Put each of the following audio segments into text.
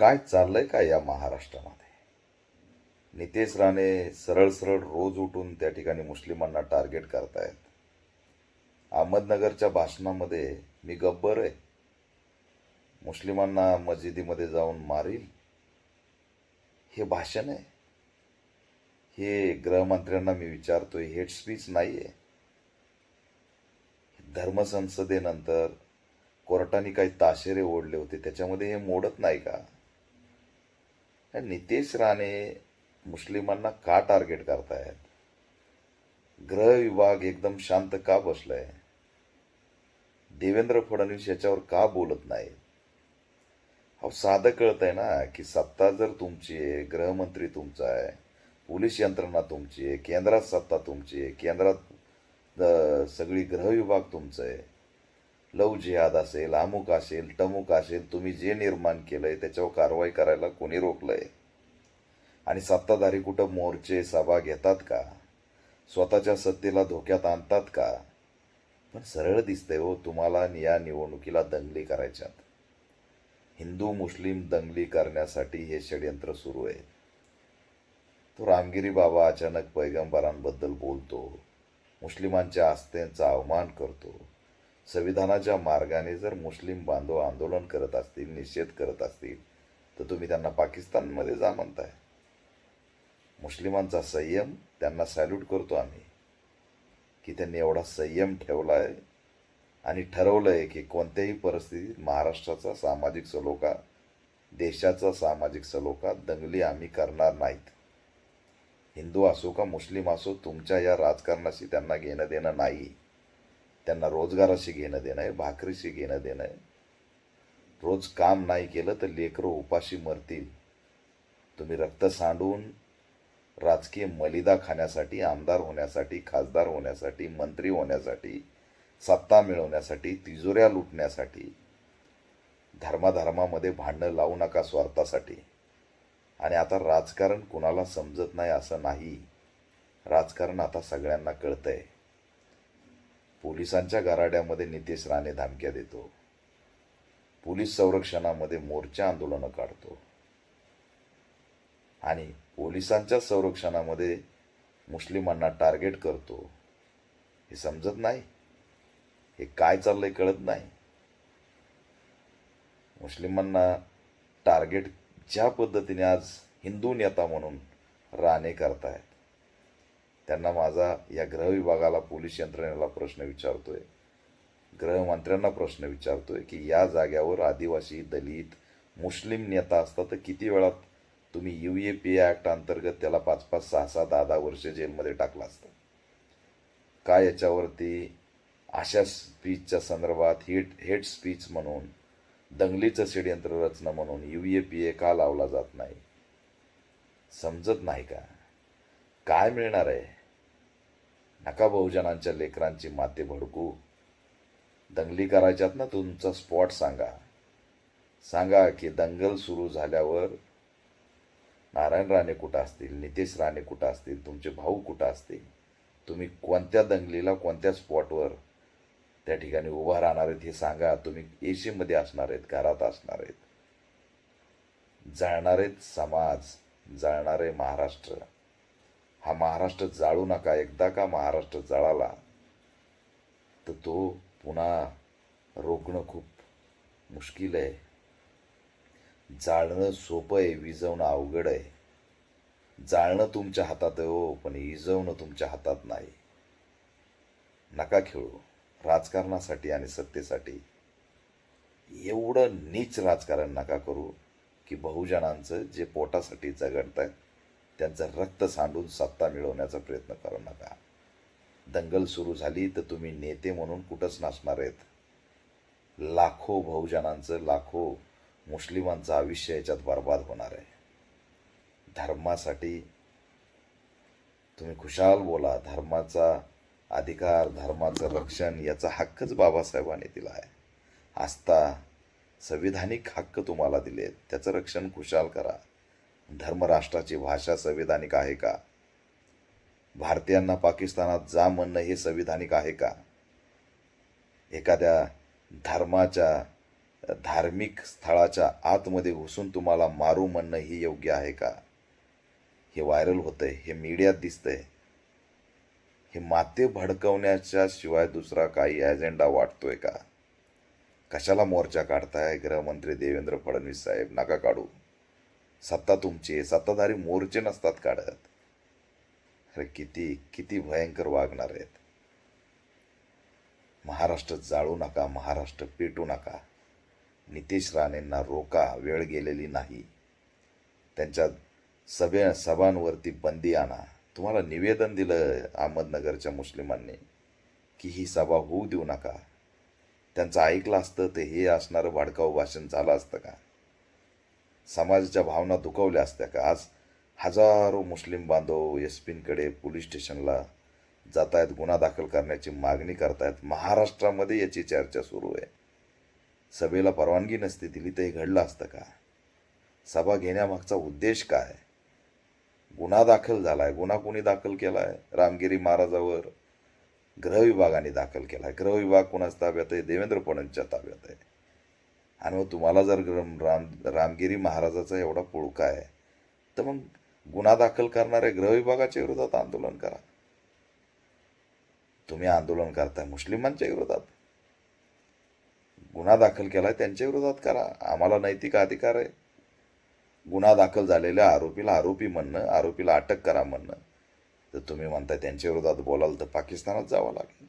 काय चाललंय का या महाराष्ट्रामध्ये? नितेश राणे सरळ सरळ रोज उठून त्या ठिकाणी मुस्लिमांना टार्गेट करतायत. अहमदनगरच्या भाषणामध्ये मी गब्बर आहे. मुस्लिमांना मस्जिदीमध्ये जाऊन मारील हे भाषण आहे. हे गृहमंत्र्यांना मी विचारतोय हेट स्पीच नाही आहे धर्मसंसदेनंतर कोर्टाने काही ताशेरे ओढले होते त्याच्यामध्ये हे मोडत नाही का? नितेश राणे मुस्लिमांना का टार्गेट करतायत? ग्रह विभाग एकदम शांत का बसलाय? देवेंद्र फडणवीस याच्यावर का बोलत नाही अहो साधं कळत आहे ना की सत्ता जर तुमची आहे गृहमंत्री तुमचा आहे पोलीस यंत्रणा तुमची आहे केंद्रात सत्ता तुमची आहे केंद्रात सगळी गृह विभाग तुमचं आहे लव जिहाद असेल अमुक असेल टमुक असेल तुम्ही जे निर्माण केलंय त्याच्यावर कारवाई करायला कोणी रोखलंय? आणि सत्ताधारी कुठं मोर्चे सभा घेतात का? स्वतःच्या सत्तेला धोक्यात आणतात का? पण सरळ दिसतंय हो तुम्हाला या निवडणुकीला दंगली करायच्यात. हिंदू मुस्लिम दंगली करण्यासाठी हे षडयंत्र सुरू आहे. तो रामगिरी बाबा अचानक पैगंबरांबद्दल बोलतो. मुस्लिमांच्या आस्थेचा अवमान करतो. संविधानाच्या मार्गाने जर मुस्लिम बांधव आंदोलन करत असतील निषेध करत असतील तर तुम्ही त्यांना पाकिस्तानमध्ये जा म्हणताय. मुस्लिमांचा संयम त्यांना सॅल्यूट करतो आम्ही की त्यांनी एवढा संयम ठेवला आहे आणि ठरवलं आहे की कोणत्याही परिस्थितीत महाराष्ट्राचा सामाजिक सलोखा देशाचा सामाजिक सलोखा दंगली आम्ही करणार नाहीत. हिंदू असो का मुस्लिम असो तुमच्या या राजकारणाशी त्यांना घेणं देणं नाही. त्यांना रोजगाराशी घेणं देणं आहे भाकरीशी घेणं देणं आहे. रोज काम नाही केलं तर लेकरं उपाशी मरतील. तुम्ही रक्त सांडून राजकीय मलिदा खाण्यासाठी आमदार होण्यासाठी खासदार होण्यासाठी मंत्री होण्यासाठी सत्ता मिळवण्यासाठी तिजोऱ्या लुटण्यासाठी धर्माधर्मामध्ये भांडणं लावू नका स्वार्थासाठी. आणि आता राजकारण कुणाला समजत नाही असं नाही. राजकारण आता सगळ्यांना कळतंय. पोलिसांच्या गराड्यामध्ये नितेश राणे धमक्या देतो. पोलीस संरक्षणामध्ये मोर्चा आंदोलनं काढतो. आणि पोलिसांच्या संरक्षणामध्ये मुस्लिमांना टार्गेट करतो. हे समजत नाही? हे काय चाललंय कळत नाही? मुस्लिमांना टार्गेट ज्या पद्धतीने आज हिंदू नेता म्हणून राणे करतायत त्यांना माझा या ग्रह विभागाला पोलीस यंत्रणेला प्रश्न विचारतोय. गृहमंत्र्यांना प्रश्न विचारतोय की या जाग्यावर आदिवासी दलित मुस्लिम नेता असता तर किती वेळात तुम्ही यू ए पी ॲक्ट अंतर्गत त्याला पाच पाच सहा सहा दहा दहा वर्ष जेलमध्ये टाकलं असतं? का याच्यावरती अशा स्पीचच्या संदर्भात हेट हेट स्पीच म्हणून दंगलीचं षडयंत्र रचना म्हणून यू ए पी ए का लावला जात नाही? समजत नाही का? काय मिळणार आहे? नका बहुजनांच्या लेकरांची माते भडकू. दंगली करायच्यात ना तुमचा स्पॉट सांगा. सांगा की दंगल सुरू झाल्यावर नारायण राणे कुठं असतील नितेश राणे कुठं असतील तुमचे भाऊ कुठं असतील? तुम्ही कोणत्या दंगलीला कोणत्या स्पॉटवर त्या ठिकाणी उभा राहणार आहेत हे सांगा. तुम्ही एशीमध्ये असणार आहेत घरात असणार आहेत. जाळणारे आहेत समाज जाळणारे महाराष्ट्र. हा महाराष्ट्र जाळू नका. एकदा का महाराष्ट्र जळाला तर तो पुन्हा रोखणं खूप मुश्किल आहे. जाळणं सोपं आहे विजवणं अवघड आहे. जाळणं तुमच्या हातात आहे हो पण इजवणं तुमच्या हातात नाही. नका खेळू. राजकारणासाठी आणि सत्तेसाठी एवढं नीच राजकारण नका करू की बहुजनांचं जे पोटासाठी झगडत आहेत त्यांचं रक्त सांडून सत्ता मिळवण्याचा प्रयत्न करू नका. दंगल सुरू झाली तर तुम्ही नेते म्हणून कुठंच नसणार आहेत. लाखो बहुजनांचं लाखो मुस्लिमांचं आयुष्य याच्यात बर्बाद होणार आहे. धर्मासाठी तुम्ही खुशाल बोला. धर्माचा अधिकार धर्माचं रक्षण याचा हक्कच बाबासाहेबांनी दिला आहे. आस्था संविधानिक हक्क तुम्हाला दिले त्याचं रक्षण खुशाल करा. धर्मराष्ट्राची भाषा संविधानिक आहे का? भारतीयांना पाकिस्तानात जा म्हणणं हे संविधानिक आहे का? एखाद्या धर्माच्या धार्मिक स्थळाच्या आतमध्ये घुसून तुम्हाला मारू म्हणणं ही योग्य आहे का? हे व्हायरल होतंय हे मीडियात दिसतंय. हे माते भडकवण्याच्या शिवाय दुसरा काही अजेंडा वाटतोय का? कशाला मोर्चा काढताय? गृहमंत्री देवेंद्र फडणवीस साहेब नका काढू. सत्ता तुमची सत्ताधारी मोर्चे नसतात काढत. अरे किती किती भयंकर वागणार आहेत. महाराष्ट्र जाळू नका महाराष्ट्र पेटू नका. नितेश राणेंना रोका वेळ गेलेली नाही. त्यांच्या सभे सभांवरती बंदी आणा. तुम्हाला निवेदन दिलं अहमदनगरच्या मुस्लिमांनी की ही सभा होऊ देऊ नका. त्यांचं ऐकलं असतं ते हे असणारं भाडकाऊ भाषण झालं असतं का? समाजाच्या भावना दुखवल्या असत्या का? आज हजारो मुस्लिम बांधव एस पींकडे पोलीस स्टेशनला जात आहेत गुन्हा दाखल करण्याची मागणी करतायत. महाराष्ट्रामध्ये याची चर्चा सुरू आहे. सभेला परवानगी नसती दिली तर हे घडलं असतं का? सभा घेण्यामागचा उद्देश काय गुन्हा दाखल झाला आहे गुन्हा कोणी दाखल केला आहे रामगिरी महाराजावर गृहविभागाने दाखल केला आहे गृहविभाग कोणाच ताब्यात आहे? देवेंद्र फडणवीसच्या ताब्यात आहे. आणि मग तुम्हाला जर राम रामगिरी महाराजाचा एवढा पुळका आहे तर मग गुन्हा दाखल करणाऱ्या गृहविभागाच्या विरोधात आंदोलन करा. तुम्ही आंदोलन करताय मुस्लिमांच्या विरोधात. गुन्हा दाखल केलाय त्यांच्या विरोधात करा. आम्हाला नैतिक अधिकार आहे. गुन्हा दाखल झालेल्या आरोपीला आरोपी म्हणणं आरोपीला अटक करा म्हणणं. तर तुम्ही म्हणताय त्यांच्या विरोधात बोलाल तर पाकिस्तानात जावं लागेल.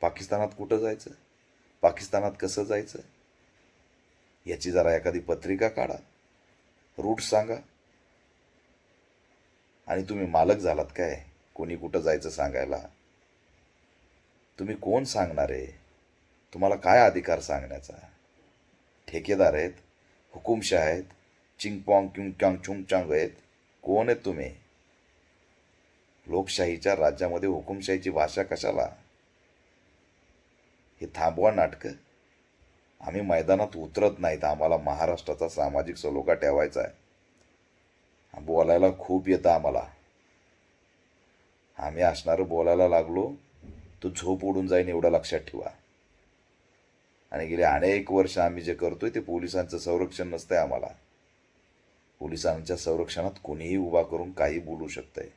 पाकिस्तानात कुठं जायचं? पाकिस्तानात कसं जायचं? याची जरा एखादी पत्रिका काढा रूट सांगा. आणि तुम्ही मालक झालात काय? कोणी कुठं जायचं सांगायला? तुम्ही कोण सांगणार आहे? तुम्हाला काय अधिकार सांगण्याचा? ठेकेदार आहेत हुकुमशाह आहेत चिंगपॉंग क्युंग क्यांग चुंग चांग आहेत. कोण आहेत तुम्ही? लोकशाहीच्या राज्यामध्ये हुकुमशाहीची भाषा कशाला? हे थांबवा नाटकं. आम्ही मैदानात उतरत नाहीत. आम्हाला महाराष्ट्राचा सामाजिक सलोखा ठेवायचा आहे. बोलायला खूप येतं आम्हाला. आम्ही असणारं बोलायला लागलो तो झोप उडून जाईन एवढं लक्षात ठेवा. आणि गेले अनेक वर्ष आम्ही जे करतोय ते पोलिसांचं संरक्षण नसतंय आम्हाला. पोलिसांच्या संरक्षणात कोणीही उभा करून काही बोलू शकतंय.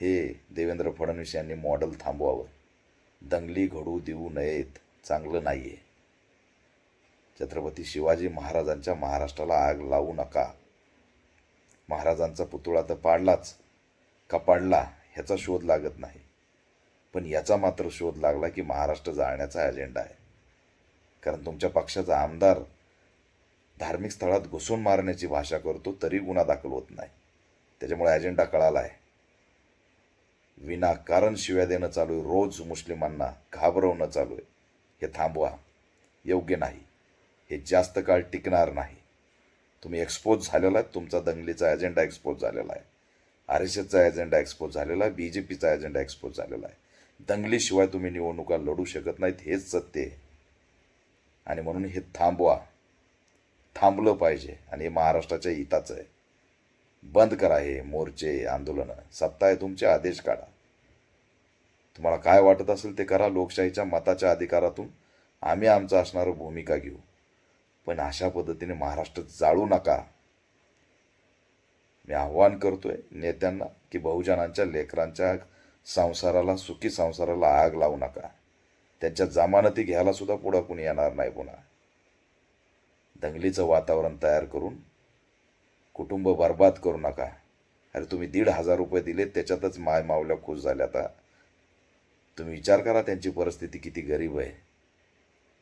हे देवेंद्र फडणवीस यांनी मॉडेल थांबवावं. दंगली घडू देऊ नयेत. चांगलं नाही आहे छत्रपती शिवाजी महाराजांच्या महाराष्ट्राला आग लावू नका. महाराजांचा पुतळा तर पाडलाच का पाडला ह्याचा शोध लागत नाही. पण याचा मात्र शोध लागला की महाराष्ट्र जाळण्याचा अजेंडा आहे. कारण तुमच्या पक्षाचा आमदार धार्मिक स्थळात घुसून मारण्याची भाषा करतो तरी गुन्हा दाखल होत नाही. त्याच्यामुळे अजेंडा कळाला आहे विनाकारण शिव्या देणं चालू आहे. रोज मुस्लिमांना घाबरवणं चालू आहे. हे थांबवा. योग्य नाही. हे जास्त काळ टिकणार नाही. तुम्ही एक्सपोज झालेला आहे तुमचा दंगलीचा एजेंडा एक्सपोज झालेला आहे. आर एस एसचा एजेंडा एक्सपोज झालेला आहे. बी जे पीचा एजेंडा एक्सपोज झालेला आहे. दंगलीशिवाय तुम्ही निवडणुका लढू शकत नाहीत. हेच सत्य आहे. आणि म्हणून हे थांबवा. थांबलं पाहिजे. आणि हे महाराष्ट्राच्या हिताचं आहे. बंद करा हे मोर्चे आंदोलनं. सत्ता आहे तुमचे. आदेश काढा. तुम्हाला काय वाटत असेल ते करा लोकशाहीच्या मताच्या अधिकारातून. आम्ही आमचं असणारं भूमिका घेऊ. पण अशा पद्धतीने महाराष्ट्र जाळू नका. मी आव्हान करतोय नेत्यांना की बहुजनांच्या लेकरांच्या संसाराला सुखी संसाराला आग लावू नका. त्यांच्या जमानती घ्यायला सुद्धा पुढं कुणी येणार नाही पुन्हा. दंगलीचं वातावरण तयार करून कुटुंब बर्बाद करू नका. अरे तुम्ही दीड हजार रुपये दिले त्याच्यातच माय मावल्या खुश झाल्या आता. तुम्ही विचार करा त्यांची परिस्थिती किती गरीब आहे.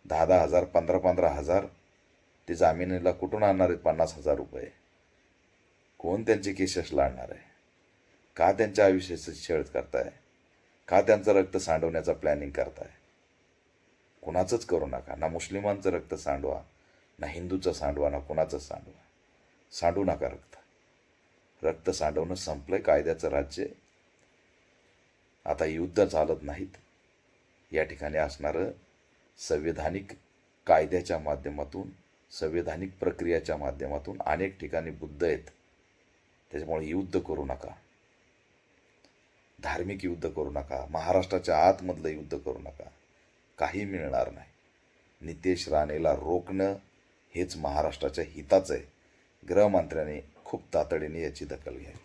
दहा दहा हजार पंधरा पंधरा हजार ते जामिनीला कुठून आणणार आहेत पन्नास हजार रुपये? कोण त्यांचे केसेस लाडणार आहे? का त्यांच्या आयुष्याचं छेळ करताय? का त्यांचं रक्त सांडवण्याचा प्लॅनिंग करताय? कुणाचंच करू नका. ना मुस्लिमांचं रक्त सांडवा ना हिंदूचं सांडवा ना कुणाचं सांडवा. सांडू नका रक्त. रक्त सांडवणं संपलंय. कायद्याचं राज्य आहे. आता युद्ध चालत नाहीत. या ठिकाणी असणारं संविधानिक कायद्याच्या माध्यमातून संविधानिक प्रक्रियाच्या माध्यमातून अनेक ठिकाणी बुद्ध आहेत. त्याच्यामुळे युद्ध करू नका. धार्मिक युद्ध करू नका. महाराष्ट्राच्या आतमधलं युद्ध करू नका. काही मिळणार नाही. नितेश राणेला रोखणं हेच महाराष्ट्राच्या हिताचं आहे. गृहमंत्र्यांनी खूप तातडीने याची दखल घ्यावी.